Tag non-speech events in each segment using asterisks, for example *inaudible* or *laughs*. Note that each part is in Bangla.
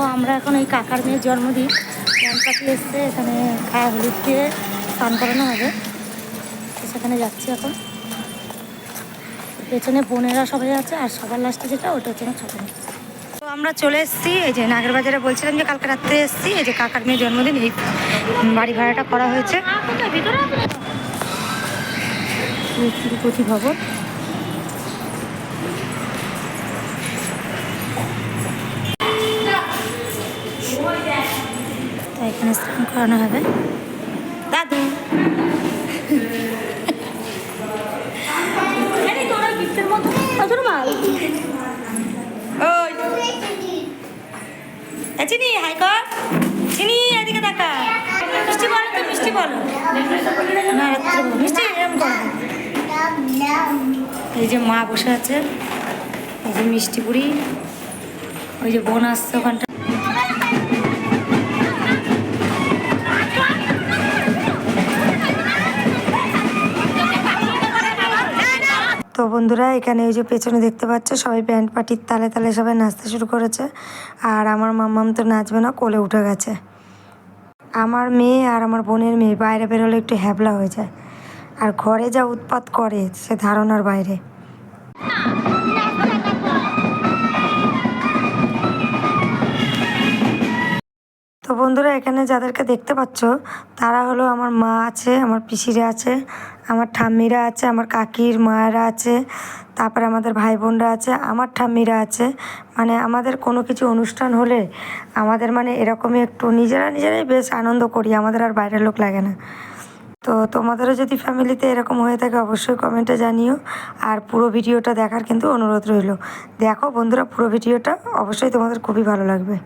দেখো আমরা এখন এই কাকার মেয়ের জন্মদিন। ব্যান্ড পাখি এসছে এখানে খায়া হলুদ দিয়ে স্নান করানো হবে। সেখানে যাচ্ছি এখন। পেছনে বোনেরা সবাই আছে আর সবার লাস্টে যেটা ওটা হচ্ছে ছোটো। তো আমরা চলে এসেছি এই যে নাগের বাজারে বলছিলাম যে কালকে রাত্রে এসেছি এই যে কাকার মেয়ের জন্মদিন এই বাড়ি ভাড়াটা করা হয়েছে। এই এখানে স্নান করানো হবে। দাদু। ওই। চিনি হাই কর। চিনি এদিকে দেখা। মিষ্টি বলো তো মিষ্টি বলো। না রাত্রে মিষ্টি এরম করো। এই যে মা বসে আছে এই যে মিষ্টি পুরি ওই যে বোন আসছে ওখানটা। বন্ধুরা, এখানে ওই যে পেছনে দেখতে পাচ্ছ, সবাই প্যান্ট পার্টির তালে তালে সবাই নাচতে শুরু করেছে। আর আমার মাম্মাম তো নাচবে না, কোলে উঠে গেছে। আমার মেয়ে আর আমার বোনের মেয়ে, বাইরে বেরোলে একটু হ্যাবলা হয়ে যায়। আর ঘরে যা উৎপাত করে, সে ধারণার বাইরে। তো বন্ধুরা, এখানে যাদেরকে দেখতে পাচ্ছ, তারা হলো আমার মা আছে, আমার পিসিরা আছে, আমার ঠাম্মিরা আছে, আমার কাকির মায়েরা আছে, তারপরে আমাদের ভাই বোনরা আছে, আমার ঠাম্মিরা আছে। মানে আমাদের কোনো কিছু অনুষ্ঠান হলে আমাদের মানে এরকমই একটু নিজেরা নিজেরাই বেশ আনন্দ করি, আমাদের আর বাইরের লোক লাগে না। তো তোমাদেরও যদি ফ্যামিলিতে এরকম হয়ে থাকে, অবশ্যই কমেন্টে জানিও, আর পুরো ভিডিওটা দেখার কিন্তু অনুরোধ রইল। দেখো বন্ধুরা, পুরো ভিডিওটা অবশ্যই তোমাদের খুবই ভালো লাগবে।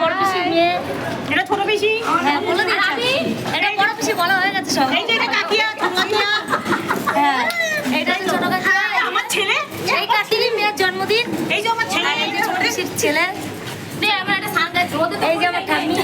বড় পিসি এটা এটা ছোট বেশি হ্যাঁ বলে দিচ্ছি এটা বড় পিসি বলা হয়ে গেছে সব। এই যে এটা কাকিয়া কাকিয়া। হ্যাঁ এটা ছোট আমার ছেলে। এই কাকির মেয়ের জন্মদিন। এই যে আমার ছেলে। এই যে ছোট পিসির ছেলে। এই যে আমার ঠাম্মি।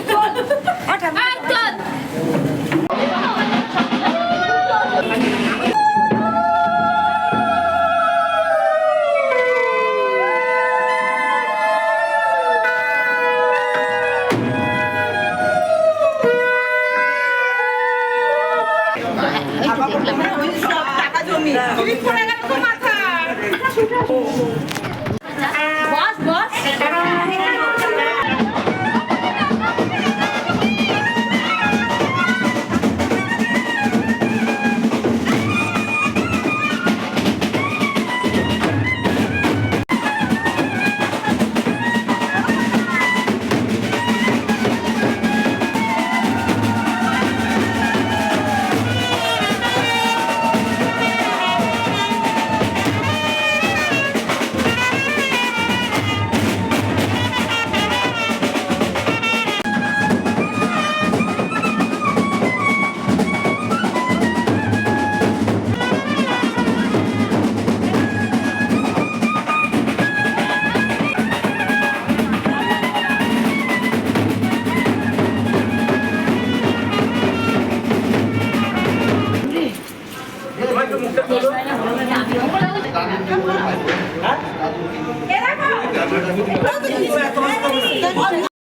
আমাকে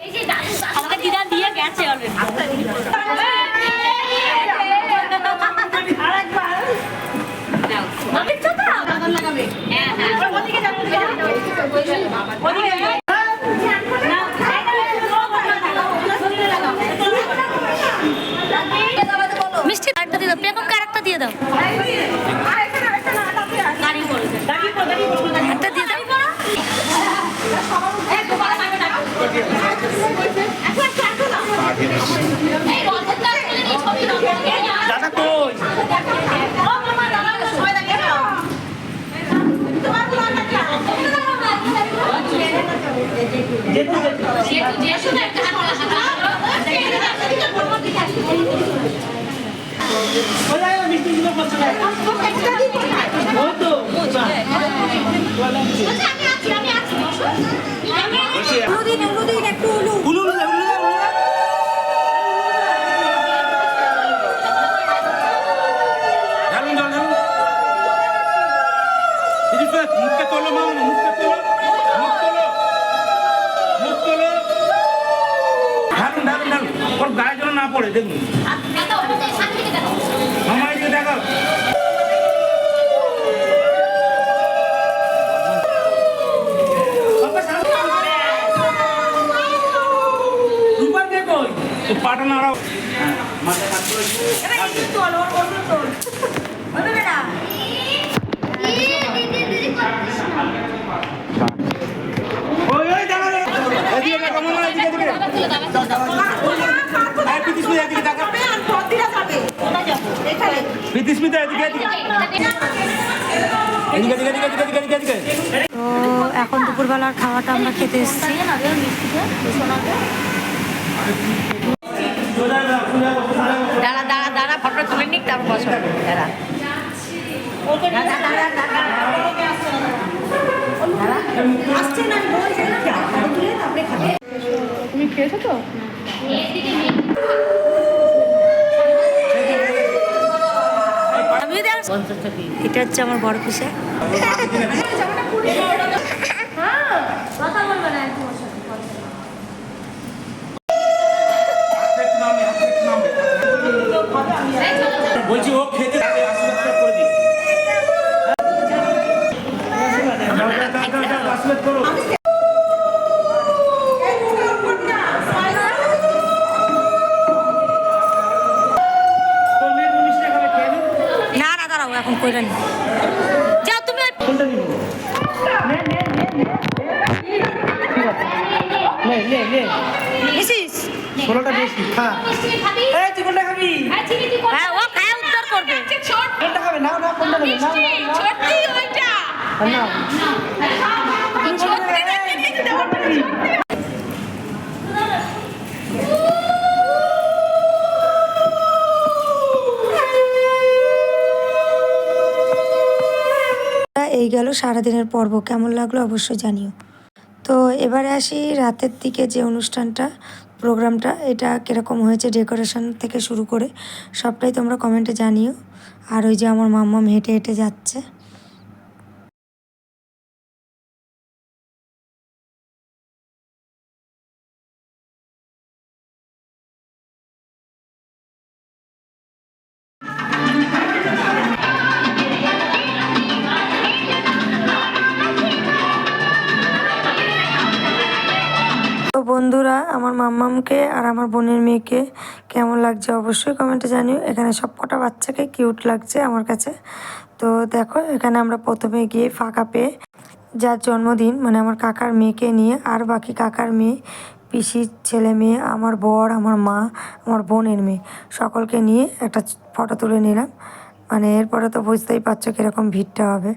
মিষ্টি আরেকটা দিয়ে দাও। প্রিয়াঙ্কা আরেকটা দিয়ে দাও। একটা দিয়ে দাও। মুখটা তোলো মা মুখটা তোলো মুখ তোলো মুখ তোলো ঢালুন ঢালুন ঢালুন। ওর গায়ে না পড়ে, দেখুন। নাড়াও মাথা তো এখন দুপুরবেলার খাওয়াটা আমরা খেতে এসেছি। দাঁড়া দাঁড়া দাঁড়া ফটো তুলে নিক তারপর বসো। দাঁড়া। দাঁড়া, দাঁড়া, দাঁড়া। এটা হচ্ছে আমার বড় পিসা। *laughs* বলছি ও খেতে করো এখন কইরেন যাও তুমি নে নে নে। নে বেশি খা। হ্যাঁ, কোনটা খাবি? হ্যাঁ ও খায় উদ্ধার করবে। কোনটা খাবে? নাও নাও কোনটা নেবে নাও আর নাও। এই গেল সারাদিনের পর্ব। কেমন লাগল অবশ্যই জানিও। তো এবারে আসি রাতের দিকে যে অনুষ্ঠানটা। প্রোগ্রামটা, এটা কীরকম হয়েছে ডেকোরেশন থেকে শুরু করে, সবটাই তোমরা কমেন্টে জানিও। আর ওই যে আমার মাম্মাম হেঁটে হেঁটে যাচ্ছে। বন্ধুরা, আমার মাম্মামকে আর আমার বোনের মেয়েকে কেমন লাগছে অবশ্যই কমেন্টে জানিও। এখানে সব কটা বাচ্চাকে কিউট লাগছে আমার কাছে। তো দেখো, এখানে আমরা প্রথমে গিয়ে ফাঁকা পেয়ে যার জন্মদিন মানে আমার কাকার মেয়েকে নিয়ে আর বাকি কাকার মেয়ে পিসির ছেলে মেয়ে, আমার বর, আমার মা, আমার বোনের মেয়ে, সকলকে নিয়ে একটা ফটো তুলে নিলাম। মানে এরপরে তো বুঝতেই পারছ কীরকম ভিড়টা হবে।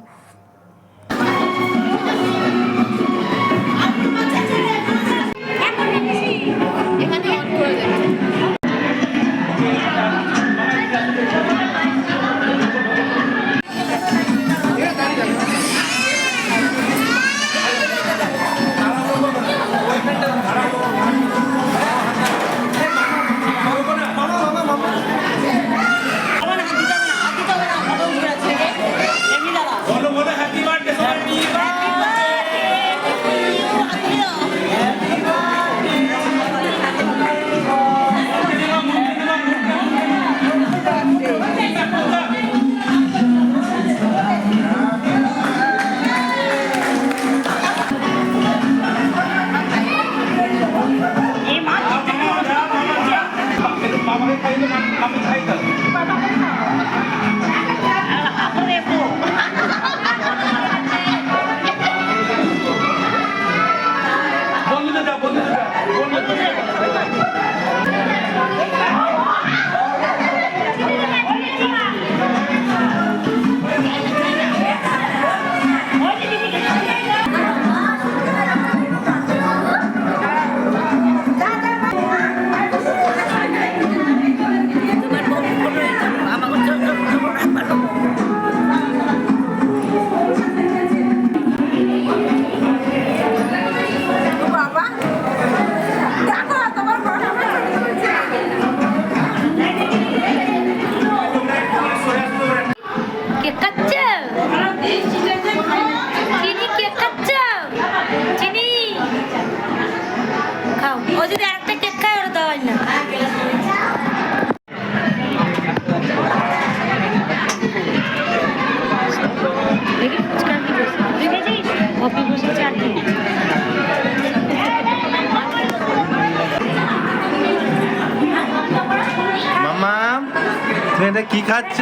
এটা কি খাচ্ছ?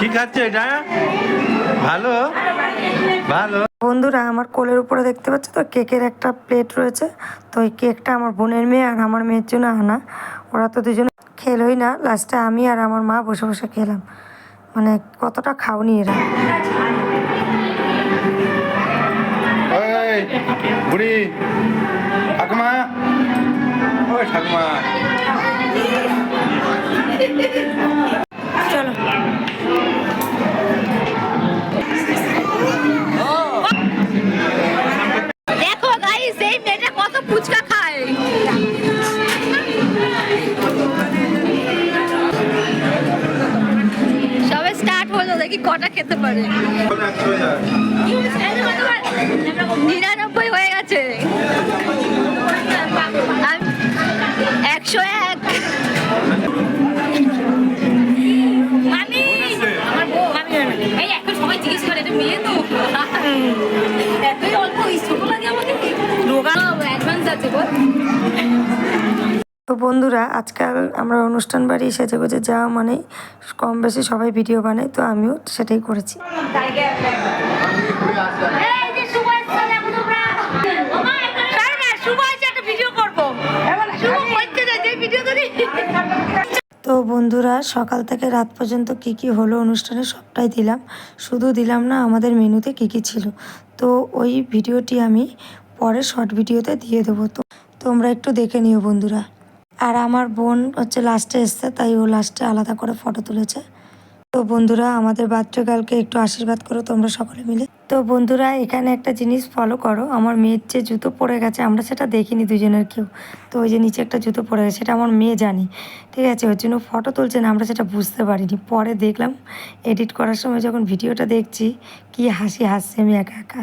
কি খাচ্ছ এটা? ভালো? ভালো? বন্ধুরা আমার কোলের উপরে দেখতে পাচ্ছ তো? কেকের একটা প্লেট রয়েছে। তো ওই কেকটা আমার বোনের মেয়ে আর আমার মেয়ের জন্য আনা। ওরা তো দুজনে খেলোই না। লাস্টে আমি আর আমার মা বসে বসে খেলাম। মানে কতটা খাওনি এরা। বুড়ি। ঠাকুমা। ওই ঠাকুমা। চলো। দেখো কত ফুচকা খায়। সবে স্টার্ট হলো, দেখি কটা খেতে পারে। নিরানব্বই হয়ে গেছে। একশো এক। জিজ্ঞেস করে এটা মেয়ে তো? এতই অল্প ছোট লাগে আমাকে অ্যাডভান্স আছে বল। তো বন্ধুরা আজকাল আমরা অনুষ্ঠান বাড়ি সেজে গুজে যাওয়া মানে কম বেশি সবাই ভিডিও বানায় তো আমিও সেটাই করেছি। তো বন্ধুরা, সকাল থেকে রাত পর্যন্ত কি কি হলো অনুষ্ঠানে সবটাই দিলাম। শুধু দিলাম না, আমাদের মেনুতে কি কি ছিল। তো ওই ভিডিওটি আমি পরে শর্ট ভিডিওতে দিয়ে দেবো। তো তোমরা একটু দেখে নিও বন্ধুরা। আর আমার বোন হচ্ছে লাস্টে এসছে, তাই ও লাস্টে আলাদা করে ফটো তুলেছে। তো বন্ধুরা, আমাদের বাচ্চাকালকে একটু আশীর্বাদ করো, তোমরা সকলে মিলে। তো বন্ধুরা, এখানে একটা জিনিস ফলো করো। আমার মেয়ের যে জুতো পড়ে গেছে, আমরা সেটা দেখিনি দুজনের কেউ। তো ওই যে নিচে একটা জুতো পড়ে গেছে, সেটা আমার মেয়ে জানি। ঠিক আছে, ওর জন্য ফটো তুলছে না, আমরা সেটা বুঝতে পারিনি। পরে দেখলাম এডিট করার সময় যখন ভিডিওটা দেখছি, কি হাসি হাসছে আমি একা একা।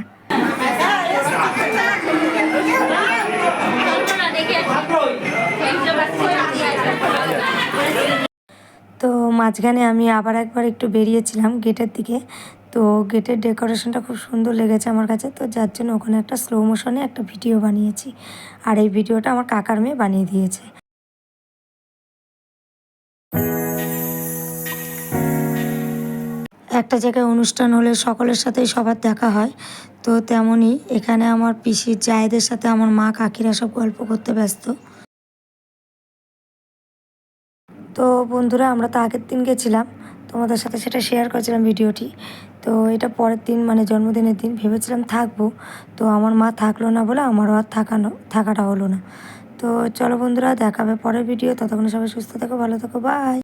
তো মাঝখানে আমি আবার একবার একটু বেরিয়েছিলাম গেটের দিকে। তো গেটের ডেকোরেশনটা খুব সুন্দর লেগেছে আমার কাছে। তো যার জন্য ওখানে একটা স্লো মোশনে একটা ভিডিও বানিয়েছি। আর এই ভিডিওটা আমার কাকার মেয়ে বানিয়ে দিয়েছে। একটা জায়গায় অনুষ্ঠান হলে সকলের সাথেই সবার দেখা হয়। তো তেমনই এখানে আমার পিসির জায়েদের সাথে আমার মা কাকিরা সব গল্প করতে ব্যস্ত। তো বন্ধুরা, আমরা তো আগের দিন গেছিলাম। তোমাদের সাথে সেটা শেয়ার করেছিলাম ভিডিওটি। তো এটা পরের দিন মানে জন্মদিনের দিন ভেবেছিলাম থাকব। তো আমার মা থাকল না বলে আমারও আর থাকানো, থাকাটা হলো না। তো চলো বন্ধুরা, দেখাবে পরের ভিডিও ততক্ষণ সবাই সুস্থ থাকো, ভালো থাকো বাই